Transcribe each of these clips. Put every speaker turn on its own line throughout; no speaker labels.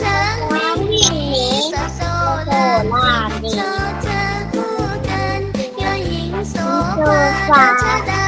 ช้างวิ่งหนีสะโลาเธอคู่กันยอหญิงโสภาราชด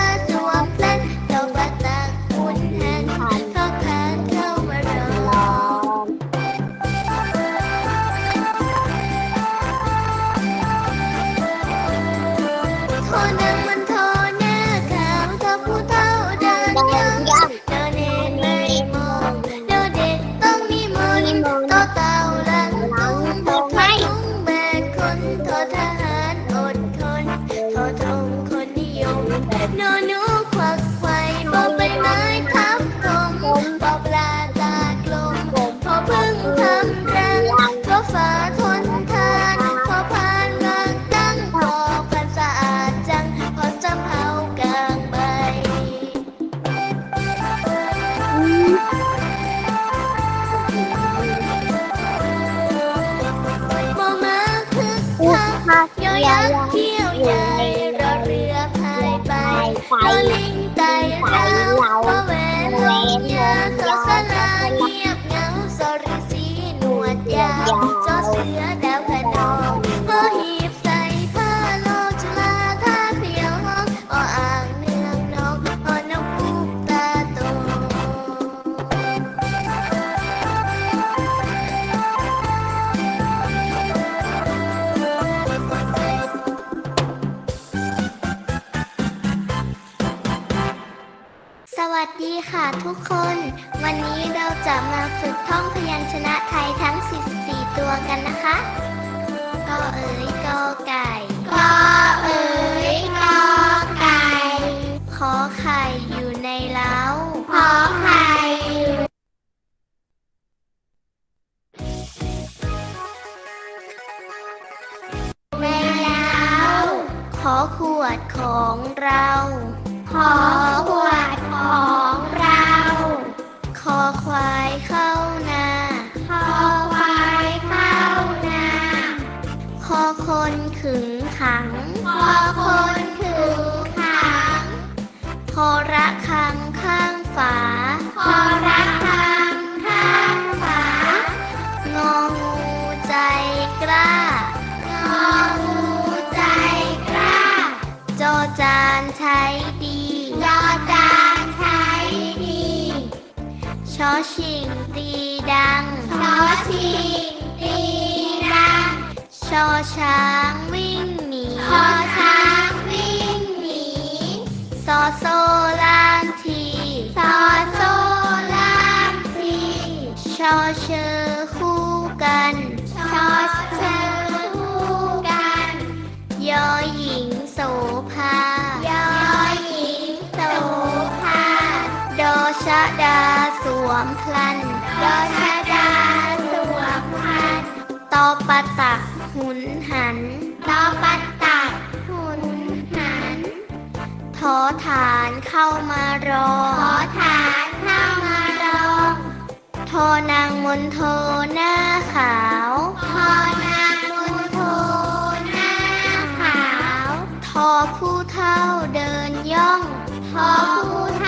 วัสดีค่ะทุกคน วันนี้เราจะมาฝึกท่องพยัญชนะไทยทั้ง 14 ตัวกันนะคะกอเอ๋ยกอไก่กอเอ๋ย ชอชิงตีดังชอชิงตีดังชอช้างวิ่งหนีชอช้างวิ่งหนีซอโซล่างทีซอโซล่างทีชอ วมพลันดอชะดาสวมพลันตอปะตักหุนหันตอปะตักหุนหันทอฐานเข้ามารอทอฐานเข้ามารอทอนางมนโทหน้าขาวทอนางมนโทหน้าขาว ทอผู้เท่าเดินย่อง ทอผู้เท่า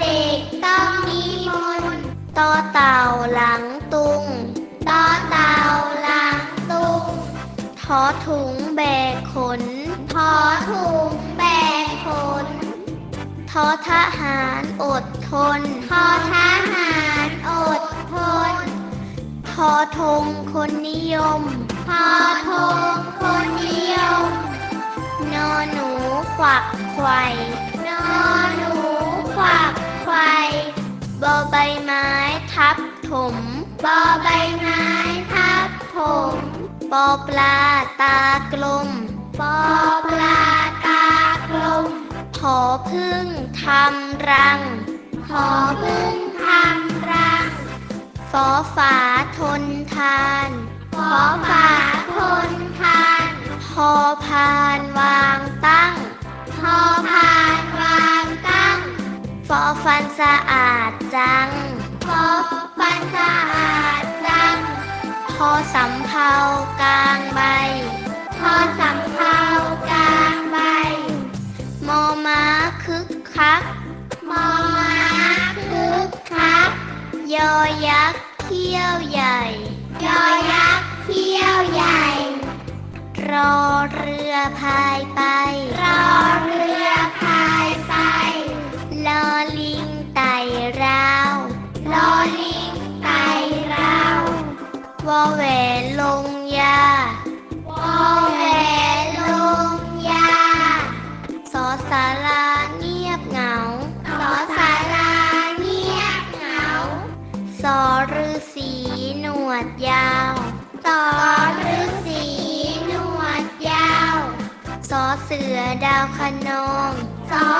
เด็กต้องนิมนต์ตอเต่าหลังตุงต่อเต่าหลังตุงทอถุงแบกขนทอถุงแบกขนทอทหารอดทนทอทหารอดทนทอธงคนนิยมทอธงคนนิยมนอหนูขวักไขว่นอหนู ขวักไขว่บอใบไม้ทับถมบอใบไม้ทับถมปอปลาตากลมปอปลาตากลมพอพึ่งทำรังพอพึ่งทำรังฟอฝาทนทานฟอฝาทนทานพอพานวางตั้งพอพานวาง อฟันสะอาดจังฟอฟันสะอาดจังพอสำเภากลางใบพอสำเภา
กลางใบ
มอม้าคึกคัก
มอม้าคึกคัก
ยอยักษ์เขี้ยวใหญ่ ยอยักษ์เขี้ยวใหญ่ รอเรือพายไป รอเรือ อแหวนลงยาวอแหวนลงยาสอสาราเงียบเหงาสอสาราเงียบเหงาสอฤาษีหนวดยาวสอฤาษีหนวดยาวสอเสือดาวคะนองสอ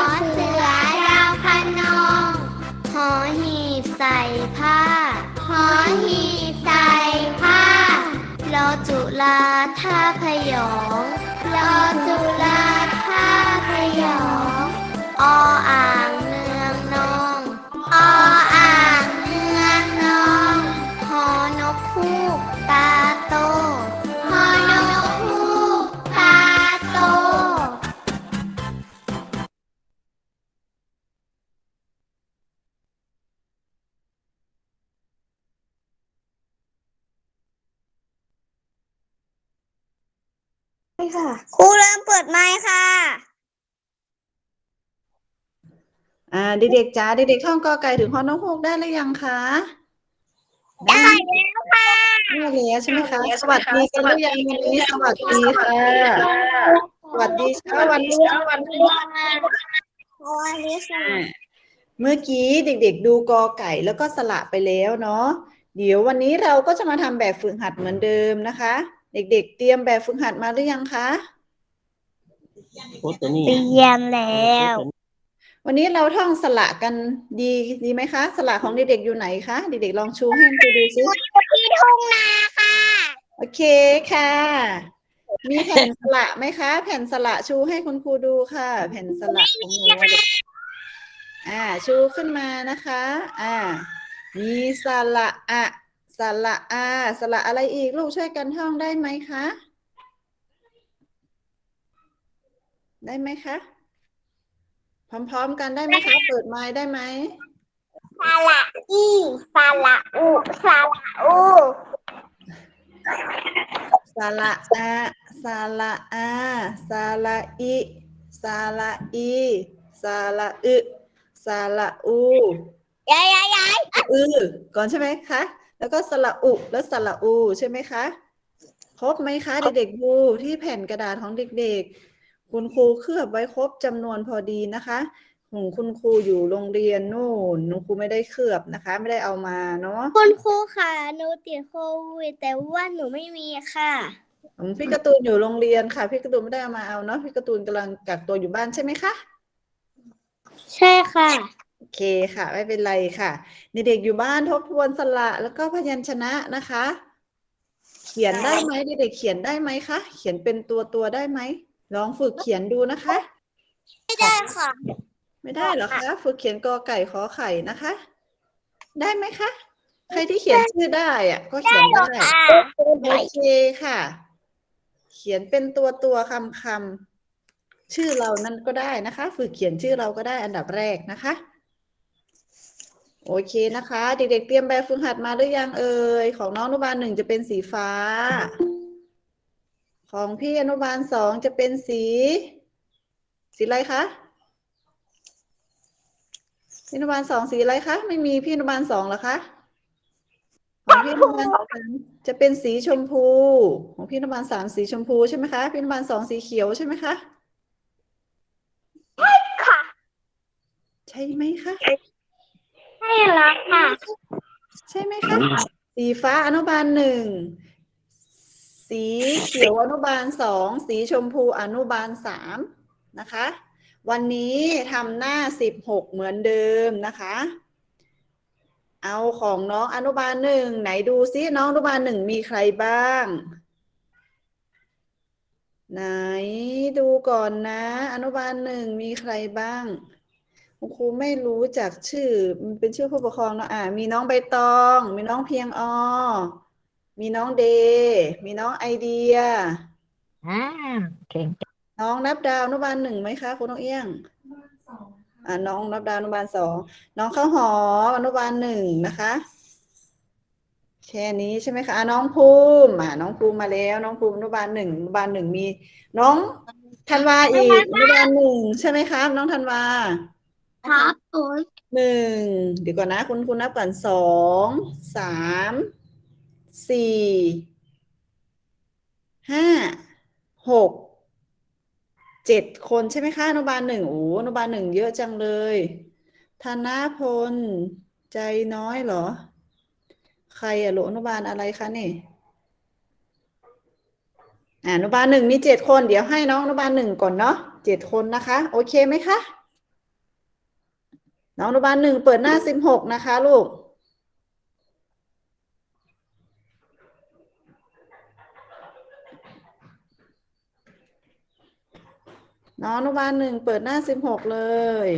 ครูเริ่มเปิดไมค์ค่ะ
อ่า เด็กๆจ้าเด็กๆท่องกอไก่ถึงฮอนกฮูกได้หรือยังคะ
ได้แล้วค่ะ
ได้แล้วใช่ไหมคะ สวัสดีกันหรือยังวันนี้สวัสดีค่ะ สวัสดีเช้าวันนี้
วันนี้ค่ะ
อ่าเมื่อกี้เด็กๆ ดูกอไก่แล้วก็สละไปแล้วเนาะ เดี๋ยววันนี้เราก็จะมาทำแบบฝึกหัดเหมือนเดิมนะคะ เด็กๆ เตรียมแบบฝึกหัดมาหรือยังคะ
โพสต์ตัวนี้
เตรียมแล้ว
วันนี้เราท่องสละกันดีดีไหมคะ สละของเด็กๆอยู่ไหนคะเด็กๆลองชูให้ครูดูซิ
ที่ทุ่งนาค่ะ
โอเคค่ะ มีแผ่นสละไหมคะ แผ่นสละชูให้คุณครูดูค่ะ แผ่นสละของหนูอะเด็กอ่า ชูขึ้นมานะคะ อ่า มีสละอะ สละอาสละอะไรอีก ลูกช่วยกันท่องได้ไหมคะ ได้ไหมคะ พร้อมๆกันได้ไหมคะ เปิดไม้ได้ไหม
สละอีสละอุสละอู
สระอาสระอาสระอิสระอีสระอึสระอู
ยายยายยาย
อือก่อนใช่ไหมคะ แล้วก็สระอุแล้วสระอูใช่ไหมคะ ครบไหมคะเด็กๆดูที่แผ่นกระดาษของเด็กๆ คุณครูเคลือบไว้ครบจำนวนพอดีนะคะของคุณครูอยู่โรงเรียนนู่นคุณครูไม่ได้เคลือบนะคะ ไม่ได้เอามาเนาะ
คุณครูค่ะหนูติดโควิดแต่ว่าหนูไม่มีค่ะ
อืมพี่การ์ตูนอยู่โรงเรียนค่ะ พี่การ์ตูนไม่ได้เอามาเอาเนาะพี่การ์ตูนกำลังกักตัวอยู่บ้านใช่ไหมคะ
ใช่ค่ะ
โอ เคค่ะ ไม่เป็นไรค่ะ เด็กๆอยู่บ้านทบทวนสระแล้วก็พยัญชนะนะคะ เขียนได้ไหมเด็กๆเขียนได้ไหมคะเขียนเป็นตัวตัวๆได้ไหมลองฝึกเขียนดูนะคะ
ไม่ได้ค่ะ
ไม่ได้เหรอคะฝึกเขียนกอไก่ขอไข่นะคะ ได้ไหมคะ ใครที่เขียนชื่อได้อะก็เขียนได้โอเคค่ะ เขียนเป็นตัวตัวคำคำๆชื่อเรานั่นก็ได้นะคะ ฝึกเขียนชื่อเราก็ได้อันดับแรกนะคะ โอเคนะคะ เด็กๆ เตรียมแบบฝึกหัดมาหรือยังเอ่ยของน้องอนุบาลหนึ่งจะเป็นสีฟ้า ของพี่อนุบาลสองจะเป็นสี สีอะไรคะพี่อนุบาลสองสีอะไรคะไม่มีพี่อนุบาลสองเหรอคะของพี่อนุบาลสามจะเป็นสีชมพู ของพี่อนุบาลสามสีชมพูใช่ไหมคะพี่อนุบาลสองสีเขียวใช่ไหมคะ
ค่ะ
ใช่ไหมคะ
ใช่แล้วค่ะ
ใช่ไหมคะ สีฟ้าอนุบาลหนึ่ง สีเขียวอนุบาลสอง สีชมพูอนุบาลสามนะคะ วันนี้ทำหน้าสิบหกเหมือนเดิมนะคะ เอาของน้องอนุบาลหนึ่งไหนดูซิน้องอนุบาลหนึ่งมีใครบ้าง ไหนดูก่อนนะ อนุบาลหนึ่งมีใครบ้าง คุณครูไม่รู้จักชื่อ มันเป็นชื่อผู้ปกครองเนอะอ่า มีน้องใบตอง มีน้องเพียงออมีน้องเดย์มีน้องไอเดีย
อ่าเก่งจัง
น้องนับดาวอนุบาลหนึ่งไหมคะคุณน้องเอี้ยง อ่าน้องนับดาวอนุบาลสองน้องข้าวหอมอนุบาลหนึ่งนะคะ แค่นี้ใช่ไหมคะอะน้องภูมิอะน้องภูมิมาแล้ว น้องภูมิอนุบาลหนึ่งอนุบาลหนึ่งมี น้องธันวาอีกอนุบาลหนึ่งใช่ไหมครับ น้องธันวา
ครับผม
หนึ่งเดี๋ยวก่อนนะ คุณคุณนับก่อนสองสามสี่ห้าหกเจ็ดคนใช่ไหมคะอนุบาลหนึ่งโอ้อนุบาลหนึ่งเยอะจังเลยธนพลใจน้อยเหรอ ใครอะหลอนุบาลอะไรคะนี่อ่าอนุบาลหนึ่งมีเจ็ดคน เดี๋ยวให้น้องอนุบาลหนึ่งก่อนเนาะเจ็ดคนนะคะ โอเคไหมคะ น้องอนุบาลหนึ่งเปิดหน้าสิบหกนะคะลูก น้องอนุบาลหนึ่งเปิดหน้าสิบหกเลย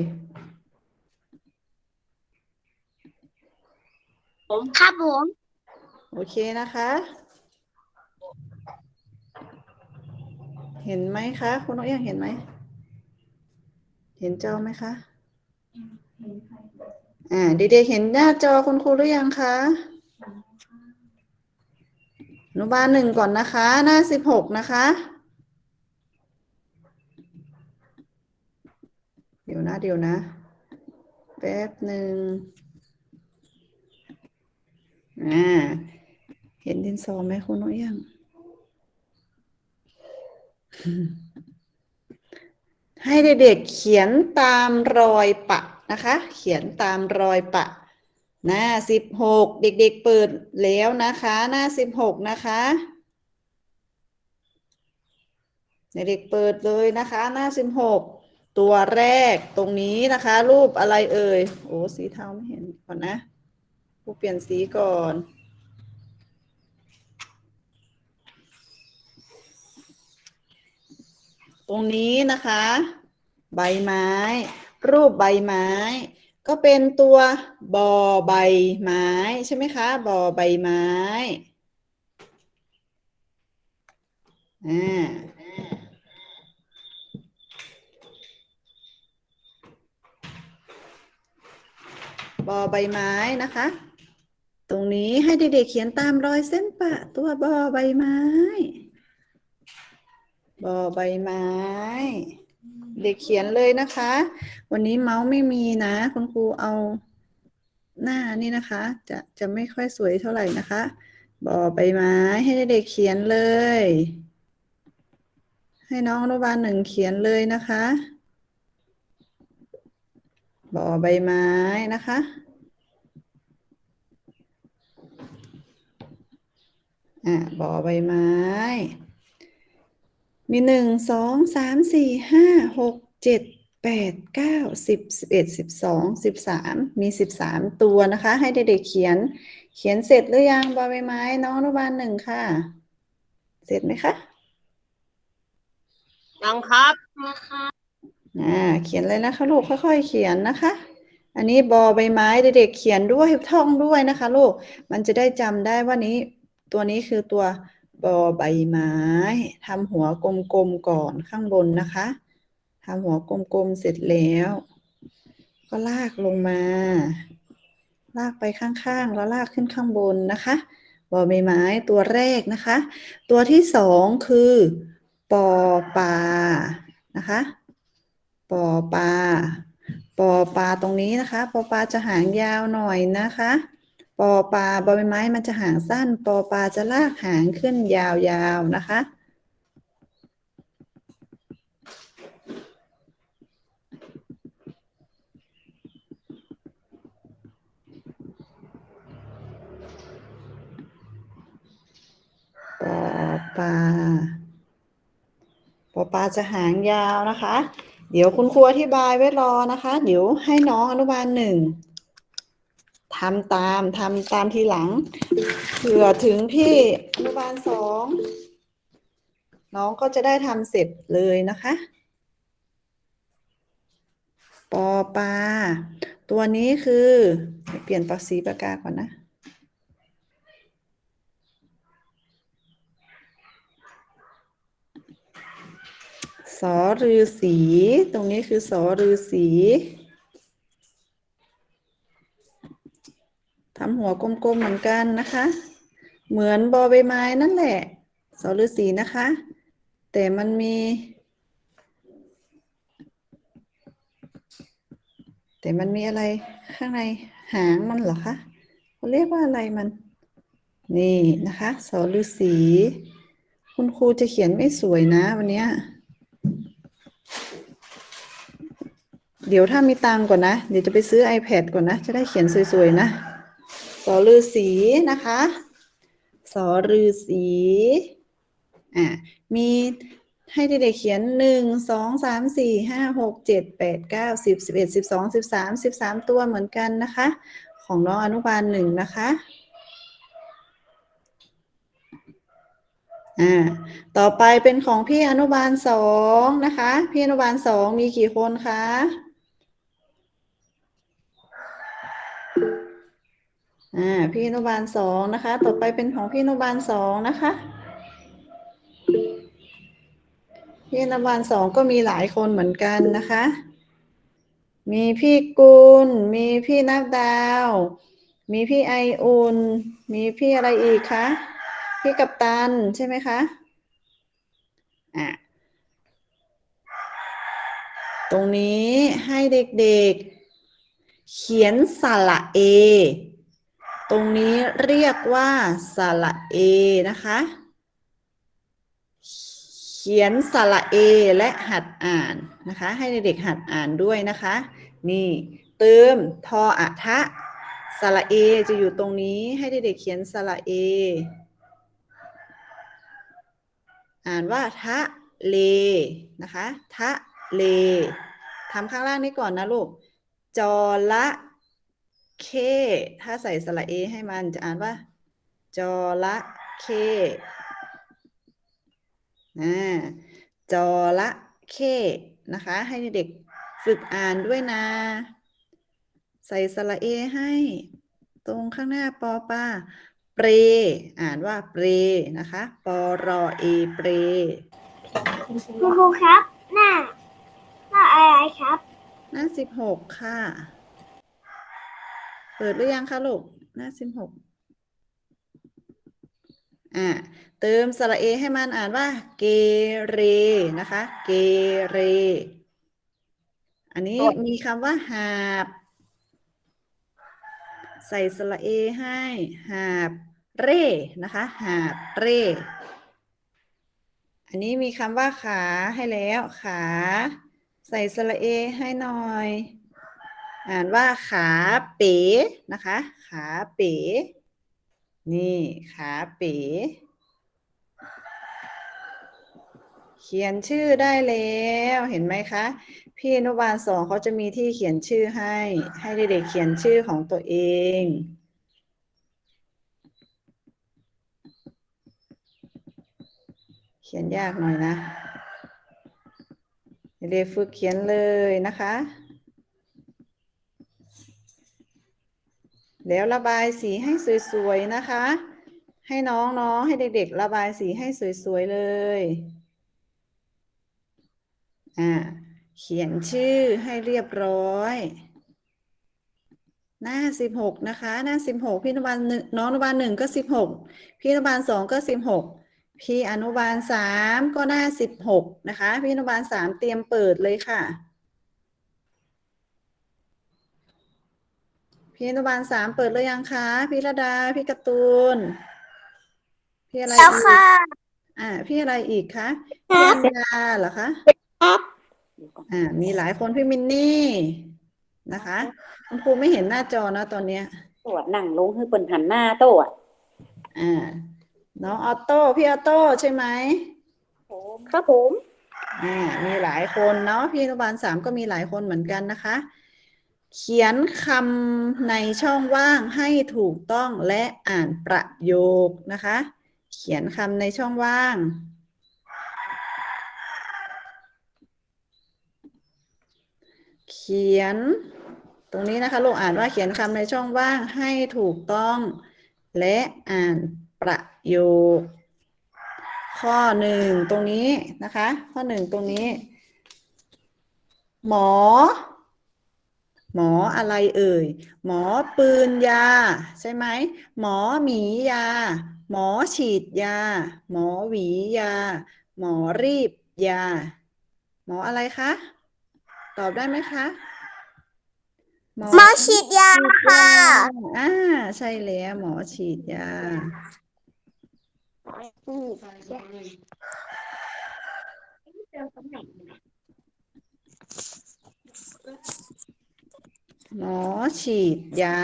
ผมครับผม
โอเคนะคะ เห็นไหมคะ คุณนกเอี้ยงเห็นไหม เห็นจอไหมคะ อ่าเด็กๆเห็นหน้าจอคุณครูหรือยังคะอนุบาลหนึ่งก่อนนะคะ หน้าสิบหกนะคะ เดี๋ยวนะเดี๋ยวนะแป๊บหนึ่งอ่าเห็นดินสอไหมคุณนกเอี้ยงให้เด็กๆเขียนตามรอยปะ นะคะ เขียนตามรอยปะ หน้าสิบหกเด็กๆเปิดแล้วนะคะ หน้าสิบหกนะคะเด็กๆเปิดเลยนะคะ หน้าสิบหกตัวแรกตรงนี้นะคะ รูปอะไรเอ่ยโอ้สีเทาไม่เห็นก่อนนะกูเปลี่ยนสีก่อนตรงนี้นะคะ ใบไม้ รูปใบไม้ ก็เป็นตัวบอใบไม้ใช่ไหมคะบอใบไม้อ่าบอใบไม้นะคะ ตรงนี้ให้เด็กๆเขียนตามรอยเส้นปะ ตัวบอใบไม้ บอใบไม้ ด็กเขียนเลยนะคะ วันนี้เมาส์ไม่มีนะ คุณครูเอาหน้านี่นะคะ จะจะไม่ค่อยสวยเท่าไหร่นะคะบอใบไม้ให้เด็กๆเขียนเลย ให้น้องอนุบาลหนึ่งเขียนเลยนะคะบอใบไม้นะคะ อะบอใบไม้ มีหนึ่งสองสามสี่ห้าหกเจ็ดแปดเก้าสิบสิบเอ็ดสิบสองสิบสามมีสิบสามตัวนะคะ ให้เด็กๆเขียน เขียนเสร็จหรือยังบอใบไม้ น้องอนุบาลหนึ่งค่ะ เสร็จไหมคะ
ยังครับ
นะครับ
อ่าเขียนเลยนะคะลูกค่อยๆเขียนนะคะ อันนี้บอใบไม้เด็กๆเขียนด้วยท่องด้วยนะคะ ลูกมันจะได้จำได้ว่านี้ตัวนี้คือตัว บอใบไม้ทำหัวกลมๆก่อนข้างบนนะคะทำหัวกลมๆเสร็จแล้ว ก็ลากลงมา ลากไปข้างๆ แล้วลากขึ้นข้างบนนะคะบอใบไม้ตัวแรกนะคะ ตัวที่สองคือปอปลานะคะปอปลาปอปลาตรงนี้นะคะ ปอปลาจะหางยาวหน่อยนะคะ ปอปลาบอใบไม้มันจะหางสั้น ปอปลาจะลากหางขึ้นยาวๆนะคะ ปอปลาปอปลาจะหางยาวนะคะ เดี๋ยวคุณครูอธิบายไว้รอนะคะ เดี๋ยวให้น้องอนุบาลหนึ่ง ทำตามทำตามทีหลังเผื่อถึงพี่อนุบาลสองน้องก็จะได้ทำเสร็จเลยนะคะ ปอปลาตัวนี้คือ เปลี่ยนปากสีปากกาก่อนนะ สอรือสี ตรงนี้คือสอรือสี ทำหัวกลมๆเหมือนกันนะคะ เหมือนบอใบไม้นั่นแหละสอฤาษีนะคะ แต่มันมี แต่มันมีอะไรข้างในหางมันเหรอคะเขาเรียกว่าอะไรมัน นี่นะคะสอฤาษีคุณครูจะเขียนไม่สวยนะวันนี้เดี๋ยวถ้ามีตังก่อนนะ เดี๋ยวจะไปซื้อ iPad ก่อนนะ จะได้เขียนสวยๆนะ สอฤาษีนะคะ สอฤาษีอะมีให้เด็กๆเขียนหนึ่งสองสามสี่ห้าหกเจ็ดแปดเก้าสิบสิบเอ็ดสิบสองสิบสามสิบสามตัวเหมือนกันนะคะ ของน้องอนุบาลหนึ่งนะคะอ่าต่อไปเป็นของพี่อนุบาลสองนะคะ พี่อนุบาลสองมีกี่คนคะ อ่าพี่อนุบาลสองนะคะ ต่อไปเป็นของพี่อนุบาลสองนะคะพี่อนุบาลสองก็มีหลายคนเหมือนกันนะคะ มีพี่กุล มีพี่นับดาว มีพี่ไออุนมีพี่อะไรอีกคะ พี่กัปตันใช่ไหมคะ อะ ตรงนี้ให้เด็กๆ เขียนสระเอ ตรงนี้เรียกว่าสระเอนะคะ เขียนสระเอและหัดอ่านนะคะ ให้เด็กๆหัดอ่านด้วยนะคะ นี่เติมทออะทะสระเอจะอยู่ตรงนี้ให้เด็กๆเขียนสระเอ อ่านว่าทะเลนะคะทะเลทำข้างล่างนี้ก่อนนะลูกจอละ เค ถ้าใส่สระเอให้มันจะอ่านว่าจอละเคอ่าจอละเคนะคะ ให้เด็กฝึกอ่านด้วยนะ ใส่สระเอให้ ตรงข้างหน้าปอปาเปร อ่านว่าเปรนะคะปอรอเอเปร
คุณครูครับ หน้า หน้าอะไรครับ
หน้าสิบหกค่ะ เปิดหรือยังคะลูกหน้าสิบหกอ่าเติมสระเอให้มันอ่านว่า เกเรนะคะ เกเร อันนี้มีคำว่าหาบ ใส่สระเอให้หาบเร่นะคะ หาบเร่ อันนี้มีคำว่าขาให้แล้ว ขา ใส่สระเอให้หน่อย อ่านว่าขาเป๋นะคะ ขาเป๋นี่ขาเป๋เขียนชื่อได้แล้วเห็นไหมคะ พี่อนุบาลสองเขาจะมีที่เขียนชื่อให้ ให้เด็กๆเขียนชื่อของตัวเอง เขียนยากหน่อยนะเด็กๆฝึกเขียนเลยนะคะ แล้วระบายสีให้สวยๆนะคะ ให้น้องๆให้เด็กๆ ระบายสีให้สวยๆเลยอ่าเขียนชื่อให้เรียบร้อย หน้าสิบหกนะคะ หน้าสิบหกพี่อนุบาลหนึ่งน้องอนุบาลหนึ่งก็สิบหกพี่อนุบาลสองก็สิบหกพี่อนุบาลสามก็หน้าสิบหกนะคะ พี่อนุบาลสามเตรียมเปิดเลยค่ะ พี่อนุบาลสามเปิดเลยยังคะ พี่ระดา พี่การ์ตูน พี่อะไร
แล้ว
อีก
ค่ะ
อ่า พี่อะไรอีกคะพี่อัญญาเหรอคะ
ครับ
อ่า มีหลายคนพี่มินนี่นะคะคุณครูไม่เห็นหน้าจอนะตอนเนี้ย
ตรวจนั่งลงคือเปิ่นหันหน้าโต้อะ
อ่า น้องออโต้ พี่ออโต้ใช่ไหม
ครับผม
อ่ามีหลายคนเนาะพี่อนุบาลสามก็มีหลายคนเหมือนกันนะคะ เขียนคำในช่องว่างให้ถูกต้องและอ่านประโยคนะคะ เขียนคำในช่องว่าง เขียน ตรงนี้นะคะลูกอ่านว่าเขียนคำในช่องว่างให้ถูกต้องและอ่านประโยค ข้อหนึ่งตรงนี้นะคะ ข้อหนึ่งตรงนี้ หมอ หมออะไรเอ่ย หมอปืนยา ใช่ไหม หมอหมียา หมอฉีดยา หมอหวียา หมอรีบยา หมออะไรคะ ตอบได้ไหมคะ
หมอฉีดยาค่ะ
อ่าใช่แล้วหมอฉีดยา หมอฉีดยา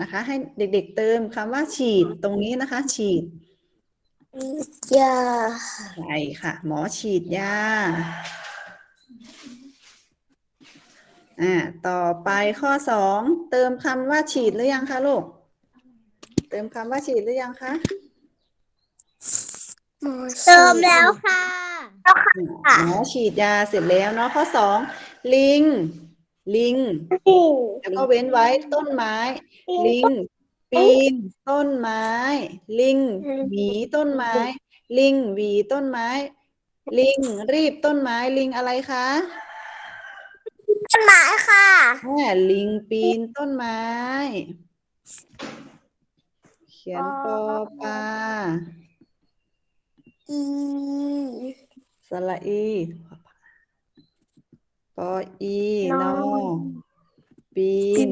นะคะ ให้เด็กๆเติมคำว่าฉีดตรงนี้นะคะ ฉีด
ยา
ใช่ค่ะ หมอฉีดยาอ่าต่อไปข้อสองเติมคำว่าฉีดหรือยังคะลูกเติมคำว่าฉีดหรือยังคะ
เติมแล้วค่ะ
อ่าหมอฉีดยาเสร็จแล้วเนาะข้อสองลิง ลิง แล้วก็เว้นไว้ต้นไม้ ลิง ปีน ต้นไม้ ลิงหวีต้นไม้ ลิงหวีต้นไม้ ลิงรีบต้นไม้ ลิงอะไรคะ
ต้นไม้ค่ะ
แม่ลิงปีนต้นไม้ เขียนปอปลา
อี
สระอี ปออีนอปีน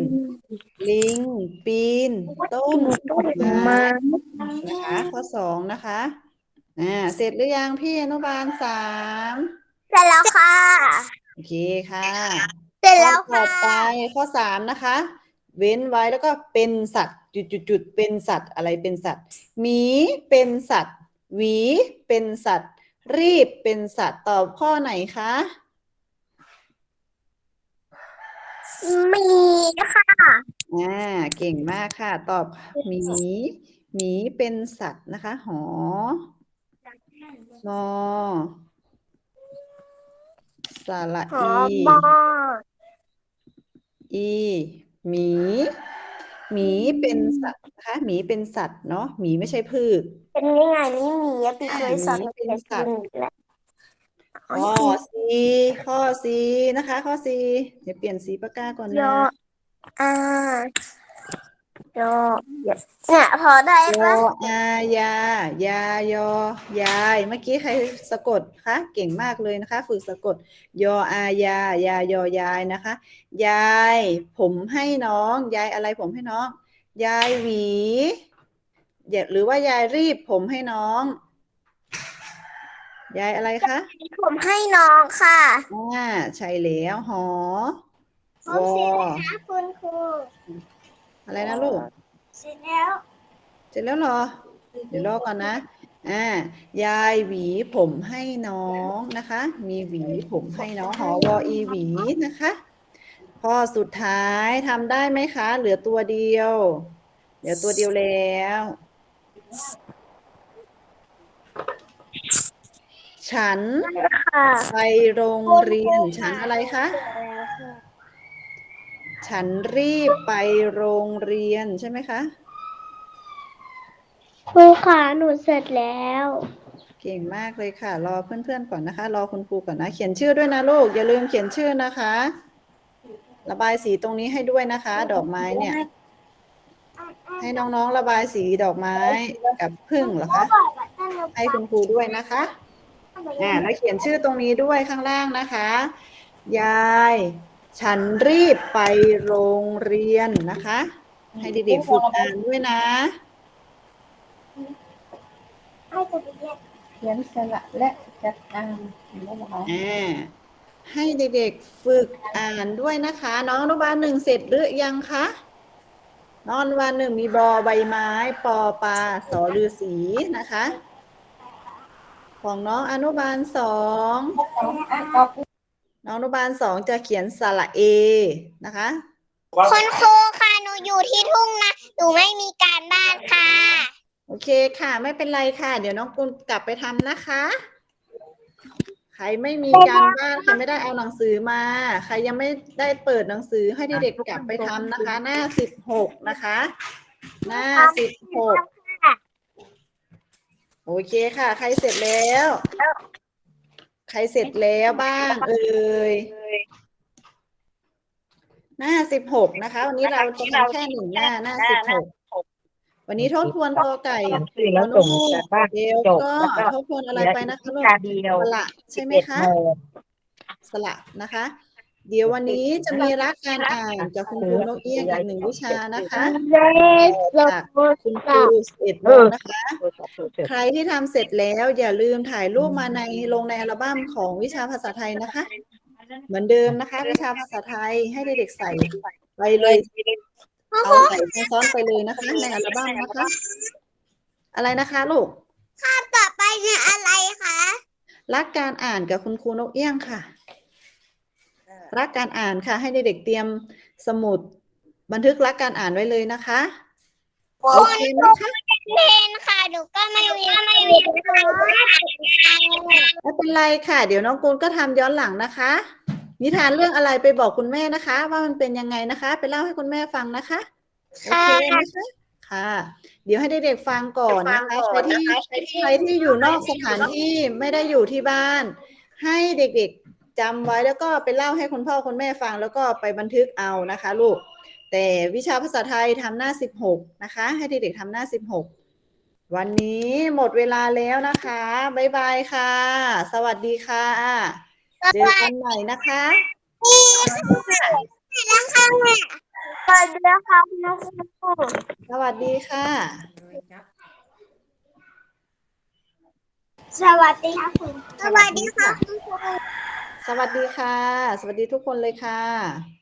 ลิง ปีน ต้นไม้นะคะข้อสองนะคะอ่าเสร็จหรือยังพี่อนุบาลสาม
เสร็จแล้วค่ะ
โอเคค่ะ
เสร็จแล้ว
ข้อ
ค่ะ
ต่อไปข้อสามนะคะ เว้นไว้แล้วก็เป็นสัตว์จุดจุดจุดๆๆเป็นสัตว์อะไรเป็นสัตว์หมีเป็นสัตว์ หวีเป็นสัตว์ รีบเป็นสัตว์ตอบข้อไหนคะ
มีค่ะ
อ่าเก่งมากค่ะ ตอบหมีหมีเป็นสัตว์นะคะ หองอสระ
หอ
อี
มอ
อีหมีหมีเป็นสัตว์นะคะหมีเป็นสัตว์เนาะหมีไม่ใช่พืช
เป็นยังไงนี่หมีอะพี่เคยสอน
หมีเป็น
เด็ก
สัตว์
ๆแล้ว
ข้อสีข้อสีนะคะ ข้อสีเดี๋ยวเปลี่ยนสีปากกาก่อน
ย
นะ
ออ่ายอเนี่ยพอได้
ย
ปะ
ออายายายอยายเมื่อกี้ใครสะกดคะเก่งมากเลยนะคะ ฝึกสะกด ยออายายายอยายนะคะ ยาย ผมให้น้องยายอะไรผมให้น้อง ยายหวีอย่าหรือว่ายายรีบผมให้น้อง ยายอะไรคะ
ผมให้น้องค่ะ
อ่าใช่แล้วหอ
โอเคว
อ
นะคะคุณครู
อะไรนะลูก
เสร็จแล้ว
เสร็จแล้วเหรอ เดี๋ยวรอก่อนนะ อ่า ยายหวีผมให้น้องนะคะ มีหวีผมให้น้องหอวออีหวีนะคะ ข้อสุดท้ายทำได้ไหมคะ เหลือตัวเดียว เหลือตัวเดียวแล้ว ฉัน
ค่ะ
ไปโรงเรียน ฉันอะไรคะ ฉันรีบไปโรงเรียนใช่ไหมคะ
ครูค่ะหนูเสร็จแล้ว
เก่งมากเลยค่ะ รอเพื่อนๆก่อนนะคะ รอคุณครูก่อนนะ เขียนชื่อด้วยนะลูก อย่าลืมเขียนชื่อนะคะ ระบายสีตรงนี้ให้ด้วยนะคะ ดอกไม้เนี่ย ให้น้องๆระบายสีดอกไม้กับพึ่งเหรอคะ ให้คุณครูด้วยนะคะ อ่าแล้วเขียนชื่อตรงนี้ด้วยข้างล่างนะคะ ยาย ฉันรีบไปโรงเรียนนะคะ ให้เด็กๆฝึกอ่านด้วยนะ
เขียนสระและจัดอ่านเห็นไหมคะ
อ่าให้เด็กๆฝึกอ่านด้วยนะคะ น้องอนุบาลหนึ่งเสร็จหรือยังคะน้องอนุบาลหนึ่งมีบอใบไม้ ปอปลาสอฤาษีนะคะ ของน้องอนุบาลสองน้องอนุบาลสองจะเขียนสระเอนะคะ
คุณครูค่ะหนูอยู่ที่ทุ่งนะหนูไม่มีการบ้านค่ะ
โอเคค่ะ ไม่เป็นไรค่ะ เดี๋ยวน้องกุลกลับไปทำนะคะ ใครไม่มีการบ้านใครไม่ได้เอาหนังสือมา ใครยังไม่ได้เปิดหนังสือให้เด็กๆกลับไปทำนะคะ หน้าสิบหกนะคะ หน้าสิบหก โอเคค่ะ ใครเสร็จแล้ว ใครเสร็จแล้วบ้าง เอ่ยหน้าสิบหกนะคะ วันนี้เราจะทำแค่หนึ่งหน้าหน้าสิบหกวันนี้ทบทวนกอไก่
ชื่อแล้วส่งจากบ้าน
เดี๋ยว
จบ
ก็
แล้วก็
ทบทวนอะไรไปนะคะลูก
วิชาเดียว
สละใช่ไหม
11
คะ
โง
สละนะคะ เดี๋ยววันนี้จะมีรักการอ่านกับคุณครูนกเอี้ยงอีกหนึ่งวิชานะคะจากคุณครูเอ็ดโมงนะคะ ใครที่ทำเสร็จแล้วอย่าลืมถ่ายรูปมาในลงในอัลบั้มของวิชาภาษาไทยนะคะ เหมือนเดิมนะคะ วิชาภาษาไทยให้เด็กๆใส่ไปเลยเอาใส่ซ้อนๆไปเลยนะคะในอัลบั้มนะคะ อะไรนะคะลูก
ต่อไปเนี่ยอะไรคะ
รักการอ่านกับคุณครูนกเอี้ยงค่ะ รักการอ่านค่ะ ให้เด็กๆเตรียมสมุดบันทึกรักการอ่านไว้เลยนะคะโอเคไหมคะ
เพนค่ะหนูก็ไม่เรียนไม่เรียนค่ะ
ไม่เป็นไรค่ะ เดี๋ยวน้องกูลก็ทำย้อนหลังนะคะ นิทานเรื่องอะไรไปบอกคุณแม่นะคะ ว่ามันเป็นยังไงนะคะ ไปเล่าให้คุณแม่ฟังนะคะโอเคนะคะค่ะ เดี๋ยวให้เด็กๆฟังก่อนนะคะใครที่ใครที่อยู่นอกสถานที่ไม่ได้อยู่ที่บ้าน ให้เด็กๆ จำไว้แล้วก็ไปเล่าให้คุณพ่อคุณแม่ฟัง แล้วก็ไปบันทึกเอานะคะลูก แต่วิชาภาษาไทยทำหน้า 16 นะคะ ให้เด็กๆทำหน้า 16 วันนี้หมดเวลาแล้วนะคะบ๊ายบายค่ะ สวัสดีค่ะเจอกันใหม่นะคะ
แล้วค่ะแม่สวัสดีค่ะคุณครู
สวัสดีค่ะ
สวัสดีค่ะคุณสวัสดีค่ะคุณครู
สวัสดีค่ะ สวัสดีทุกคนเลยค่ะ